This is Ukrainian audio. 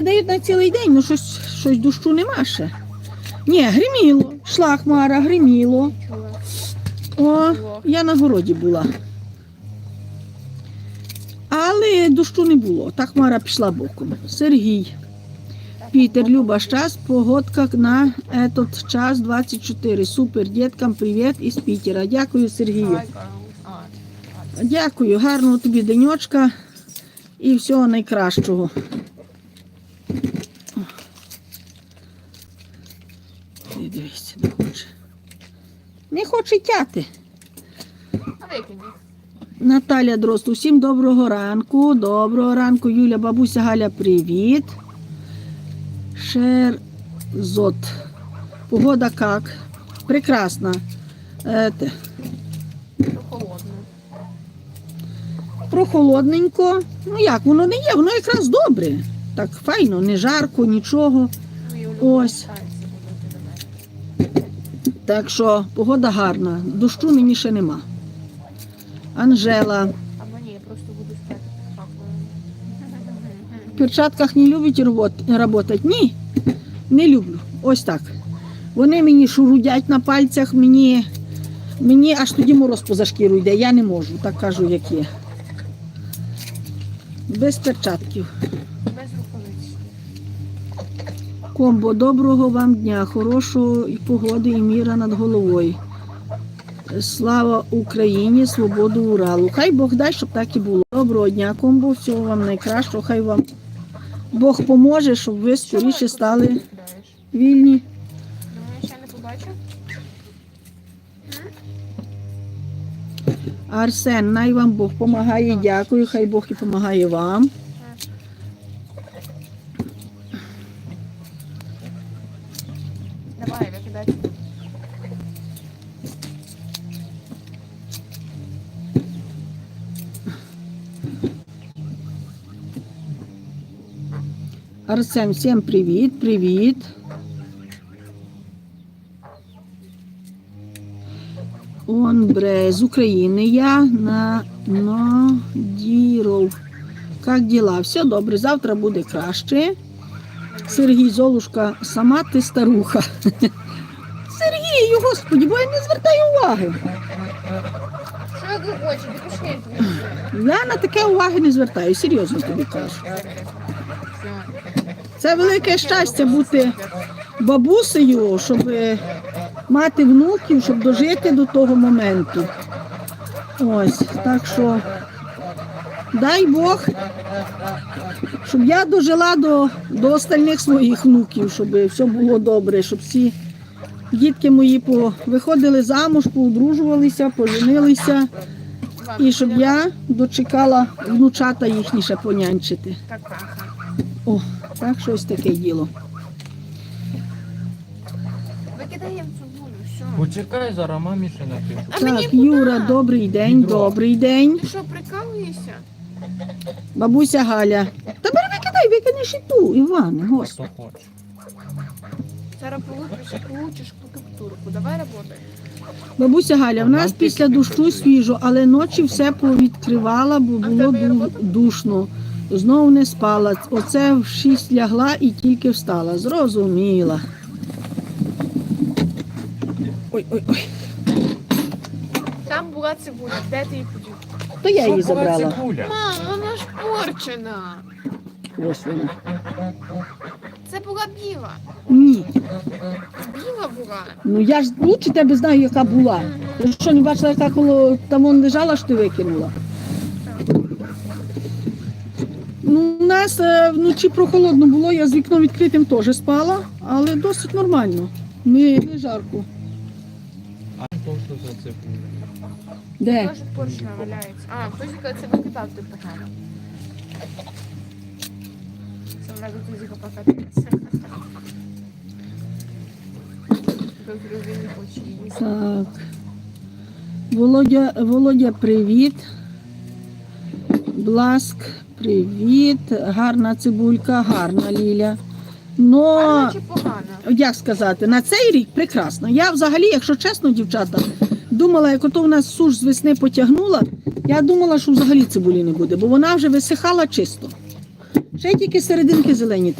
Дають на цілий день, ну щось, щось дощу нема ще. Ні, гриміло. Шла хмара, гриміло. О, я на городі була. Але дощу не було. Та хмара пішла боком. Сергій. Пітер, Люба, час, погодка на этот час 24. Супер, діткам привіт із Пітера. Дякую, Сергію. Дякую, гарного тобі денечка і всього найкращого. Ти Дивіться, не хоче. Не хоче тяти. Наталя Дрозд, усім доброго ранку. Доброго ранку, Юля, бабуся Галя, привіт. Шерзот. Погода как? Прекрасна. Е, те, прохолодненько. Ну як, воно не є, воно якраз добре. Так файно, не жарко, нічого. Мої Ось. танці будуть у мене. Так що погода гарна. Дощу нині ще нема. Анжела. А мені я просто буду спати. В перчатках не любите працювати? Ні, не люблю. Ось так. Вони мені шурудять на пальцях, мені, мені аж тоді мороз поза шкіру йде. Я не можу, так кажу, як є. Без перчатків. Без рукавиць. Комбо, доброго вам дня, хорошої погоди і міра над головою. Слава Україні, свободу Уралу. Хай Бог дай, щоб так і було. Доброго дня, комбо, всього вам найкращого. Хай вам Бог поможе, щоб ви скоріше стали вільні. Арсен, най вам Бог помагає. Дякую. Хай Бог і помагає вам. Давай, викидай. Арсен, всім привіт, привіт. Он бре, з України я на Нодіров. Як діла? Все добре, завтра буде краще. Сергій Золушка, сама ти старуха. Сергію, господі, бо я не звертаю уваги. Що ви хочете? Я на таке уваги не звертаю, серйозно тобі кажу. Це велике щастя бути бабусею, щоб мати внуків, щоб дожити до того моменту. Ось, так що дай Бог, щоб я дожила до, до остальних своїх внуків, щоб все було добре, щоб всі дітки мої виходили замуж, поодружувалися, поженилися, і щоб я дочекала внучата їхні ще понянчити. О, так щось таке діло. Викидаємо цибулю, все. Почекай, зараз мамі ще напишу. Так. Юра, добрий день, добрий день. Ти що, прикалуєшся? Бабуся Галя. Та бери викидай, викинеш і ту, Іване, господи. Хто хоче. Зараз получиш, получиш каптурку. Давай работай. Бабуся Галя, в нас після дощу свіжо, але ночі все повідкривала, бо було ду- душно. Знову не спала. Оце в шість лягла і тільки встала. Зрозуміла. Ой, ой, ой. Там була цибуля, де ти її? То я її забрала. Мам, вона ж порчена. Ось вона. Це була біла. Ні. Біла була. Ну я ж лучше тебе знаю, яка була. Ти що не бачила, яка коло там вон лежала, що ти викинула? Ну, у нас е, вночі прохолодно було, я з вікном відкритим теж спала, але досить нормально. Не, не жарко. Де? Теж порчена валяється. А, хтось каже, це викидав ти погано. Це вона до тузіка покатається. Добре, він не хоче їсти. Так. Володя, Володя, привіт. Бласк, привіт. Гарна цибулька, гарна Ліля. Но Гарно чи погано? Як сказати, на цей рік прекрасно. Я взагалі, якщо чесно, дівчата, думала, як ото в нас суш з весни потягнула, я думала, що взагалі цибулі не буде, бо вона вже висихала чисто. Ще тільки серединки зелені